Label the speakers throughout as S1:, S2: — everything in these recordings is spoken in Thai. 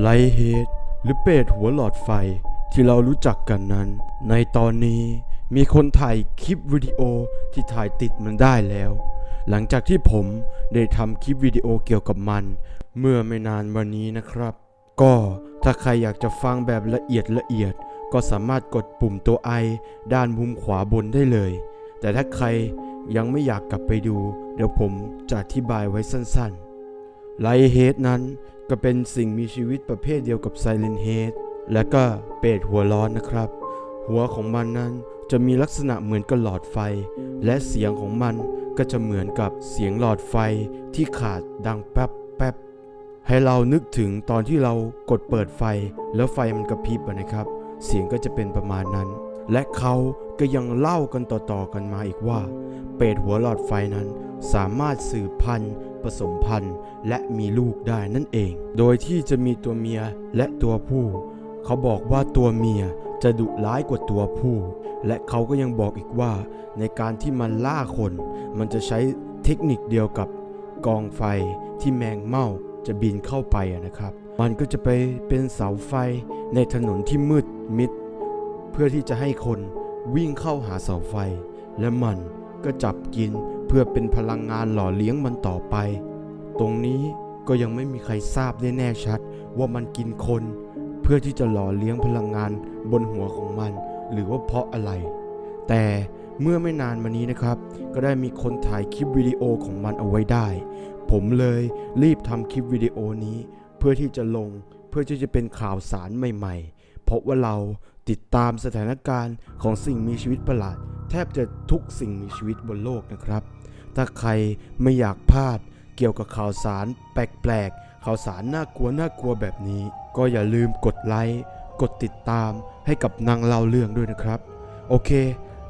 S1: ไลเฮดหรือเป็ดหัวหลอดไฟที่เรารู้จักกันนั้น ในตอนนี้มีคนถ่ายคลิปวิดีโอที่ถ่ายติดมันได้แล้ว หลังจากที่ผมได้ทำคลิปวิดีโอเกี่ยวกับมัน เมื่อไม่นานวันนี้นะครับ ก็ถ้าใครอยากจะฟังแบบละเอียดละเอียด ก็สามารถกดปุ่มตัวไอด้านมุมขวาบนได้เลย แต่ถ้าใครยังไม่อยากกลับไปดู เดี๋ยวผมจะอธิบายไว้สั้นๆไลเฮดนั้น ก็เป็นสิ่งมีชีวิตประเภทเดียวกับไซเลนเฮดและก็เป็ดหัวร้อนนะครับ หัวของมันนั้นจะมีลักษณะเหมือนกับหลอดไฟ และเสียงของมันก็จะเหมือนกับเสียงหลอดไฟที่ขาดดังแป๊บแป๊บให้เรานึกถึงตอนที่เรากดเปิดไฟ แล้วไฟมันกระพริบนะครับ เสียงก็จะเป็นประมาณนั้น และเขาก็ยังเล่ากันต่อๆกันมาอีกว่า เป็ดหัวหลอดไฟนั้น สามารถสืบพันธุ์ผสมพันธุ์และมีลูกได้นั่นเอง โดยที่จะมีตัวเมียและตัวผู้ เขาบอกว่าตัวเมียจะดุร้ายกว่าตัวผู้ และเขาก็ยังบอกอีกว่า ในการที่มันล่าคน มันจะใช้เทคนิคเดียวกับกองไฟที่แมงเม่าจะบินเข้าไปนะครับ มันก็จะไปเป็นเสาไฟในถนนที่มืดมิด เพื่อที่จะให้คนวิ่งเข้าหาเสาไฟ และมันก็จับกิน เพื่อเป็นพลังงานหล่อเลี้ยงมันต่อไป ตรงนี้ก็ยังไม่มีใครทราบได้แน่ชัด ว่ามันกินคน เพื่อที่จะหล่อเลี้ยงพลังงานบนหัวของมัน หรือว่าเพราะอะไร แต่เมื่อไม่นานมานี้นะครับ ก็ได้มีคนถ่ายคลิปวิดีโอของมันเอาไว้ได้ ผมเลยรีบทำคลิปวิดีโอนี้ เพื่อที่จะลงเพื่อที่จะเป็นข่าวสารใหม่ ๆ เพราะว่าเราติดตามสถานการณ์ของสิ่งมีชีวิตประหลาด แทบจะทุกสิ่งมีชีวิตบนโลกนะครับ ถ้าใครไม่อยากพลาดเกี่ยวกับข่าวสารแปลกๆ ข่าวสารน่ากลัวน่ากลัวแบบนี้ ก็อย่าลืมกดไลค์ กดติดตามให้กับนางเล่าเรื่องด้วยนะครับ โอเค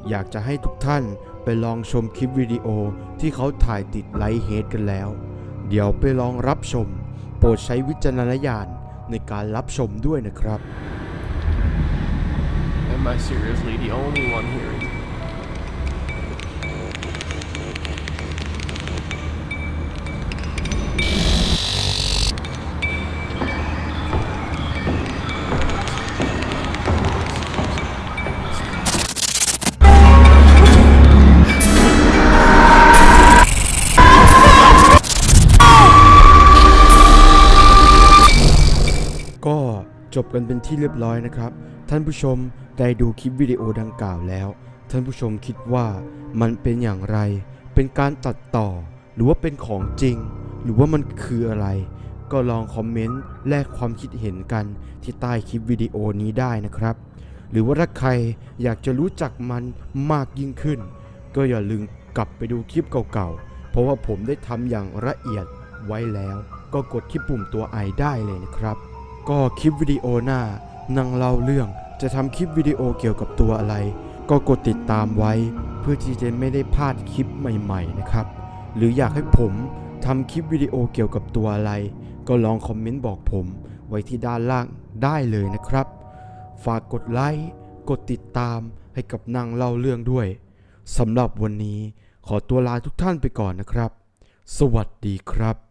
S1: อยากจะให้ทุกท่านไปลองชมคลิปวิดีโอที่เขาถ่ายติดไลท์เฮดกันแล้ว เดี๋ยวไปลองรับชม โปรดใช้วิจารณญาณในการรับชมด้วยนะครับ
S2: Am I seriously the only one hearing?.
S1: จบกันเป็นที่เรียบร้อยนะครับ ท่านผู้ชมได้ดูคลิปวิดีโอดังกล่าวแล้ว ท่านผู้ชมคิดว่ามันเป็นอย่างไร เป็นการตัดต่อ หรือว่าเป็นของจริง หรือว่ามันคืออะไร ก็ลองคอมเมนต์แลกความคิดเห็นกันที่ใต้คลิปวิดีโอนี้ได้นะครับ หรือว่าถ้าใครอยากจะรู้จักมันมากยิ่งขึ้น ก็อย่าลืมกลับไปดูคลิปเก่าๆ เพราะว่าผมได้ทำอย่างละเอียดไว้แล้ว ก็กดที่ปุ่มตัวไอได้เลยนะครับ ก็คลิปวิดีโอหน้านังเล่าเรื่องจะทำคลิปวิดีโอเกี่ยวกับตัวอะไร ก็กดติดตามไว้ เพื่อที่จะไม่ได้พลาดคลิปใหม่ ๆ นะครับ หรืออยากให้ผมทำคลิปวิดีโอเกี่ยวกับตัวอะไร ก็ลองคอมเมนต์บอกผมไว้ที่ด้านล่างได้เลยนะครับ ฝากกดไลค์กดติดตามให้กับนางเล่าเรื่องด้วยสำหรับวันนี้ขอตัวลาทุกท่านไปก่อนนะครับ สวัสดีครับ